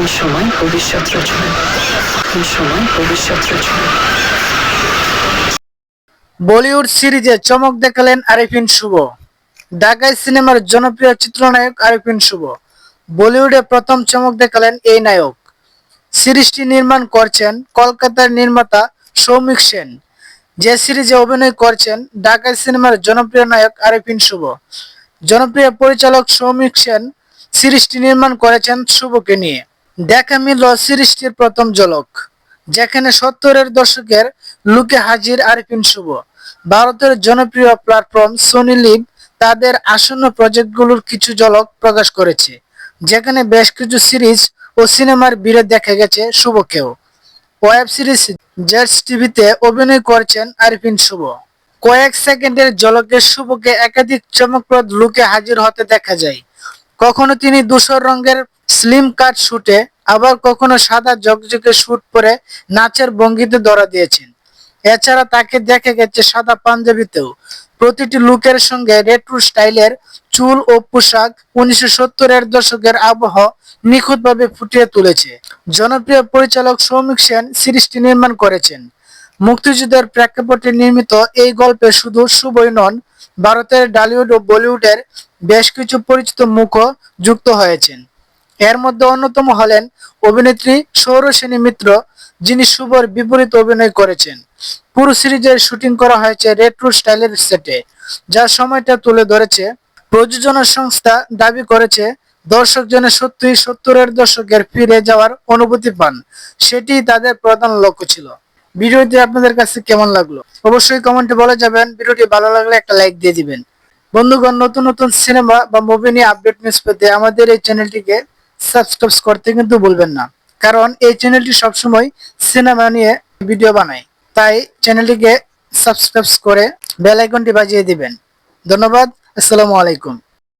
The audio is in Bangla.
এখন সময়, ভবিষ্যৎ রচনা। এখন সময়, ভবিষ্যৎ রচনা। বলিউড সিরিজে চমক দেখালেন আরিফিন শুভ। ঢাকায় সিনেমার জনপ্রিয় চিত্রনায়ক আরিফিন শুভ। বলিউডে প্রথম চমক দেখালেন এই নায়ক। সিরিজটি নির্মাণ করছেন কলকাতার নির্মাতা সৌমিক সেন। যে সিরিজে অভিনয় করছেন ঢাকায় সিনেমার জনপ্রিয় নায়ক আরিফিন শুভ। জনপ্রিয় পরিচালক সৌমিক সেন সিরিজটি নির্মাণ করেছেন শুভকে নিয়ে। দেখা মিলল সিরিজটির প্রথম ঝলক, যেখানে সত্তরের দশকের লুকে হাজির আরিফিন শুভ। ভারতের জনপ্রিয় প্ল্যাটফর্ম সোনি লিভ তাদের আসন্ন প্রজেক্টগুলোর কিছু ঝলক প্রকাশ করেছে, যেখানে বেশ কিছু সিরিজ ও সিনেমার ভিড়ে দেখা গেছে শুভকেও। ওয়েব সিরিজ জেটস টিভিতে অভিনয় করছেন আরিফিন শুভ। কয়েক সেকেন্ডের ঝলকে শুভকে একাধিক চমকপ্রদ লুকে হাজির হতে দেখা যায়। কখনো তিনি ধূসর রঙের স্লিম কাট শুটে আবার কখনো সাদা জকজকে শুট পরে নাচের ভঙ্গিতে ধরা দিয়েছেন। এছাড়া তাকে দেখা গেছে সাদা পাঞ্জাবিতেও। প্রতিটি লুকের সঙ্গে রেট্রো স্টাইলের চুল ও পোশাক উনিশশো সত্তরের দশকের আবহ নিখুঁতভাবে ফুটিয়ে তুলেছে। জনপ্রিয় পরিচালক সৌমিক সেন সিরিজটি নির্মাণ করেছেন। মুক্তিযুদ্ধের প্রেক্ষাপটে নির্মিত এই গল্পে শুধু শুভই নন, ভারতের ডালিউড ও বলিউডের বেশ কিছু পরিচিত মুখও যুক্ত হয়েছেন। এর মধ্যে অন্যতম হলেন অভিনেত্রী সৌরসেনী মিত্র, যিনি শুভর বিপরীত অভিনয় করেছেন। পুরো সিরিজের শুটিং করা হয়েছে রেট্রো স্টাইলের সেটে, যা সময়টা তুলে ধরেছে। প্রযোজনা সংস্থা দাবি করেছে, দর্শক যেন সত্যি সত্তরের দশকের ফিরে যাওয়ার অনুভূতি পান। সেটি তাদের প্রধান লক্ষ্য ছিল। ভিডিওটি আপনাদের কাছে কেমন লাগল? অবশ্যই কমেন্টে বলে যাবেন। ভিডিওটি ভালো লাগলে একটা লাইক দিয়ে দিবেন। বন্ধুগণ, নতুন নতুন সিনেমা বা মুভি নিয়ে আপডেট নিউজ পেতে আমাদের এই চ্যানেলটিকে সাবস্ক্রাইব করতে কিন্তু ভুলবেন না। কারণ এই চ্যানেলটি সবসময় সিনেমা নিয়ে ভিডিও বানায়। তাই চ্যানেলটিকে সাবস্ক্রাইব করে বেল আইকনটি বাজিয়ে দিবেন। ধন্যবাদ। আসসালামু আলাইকুম।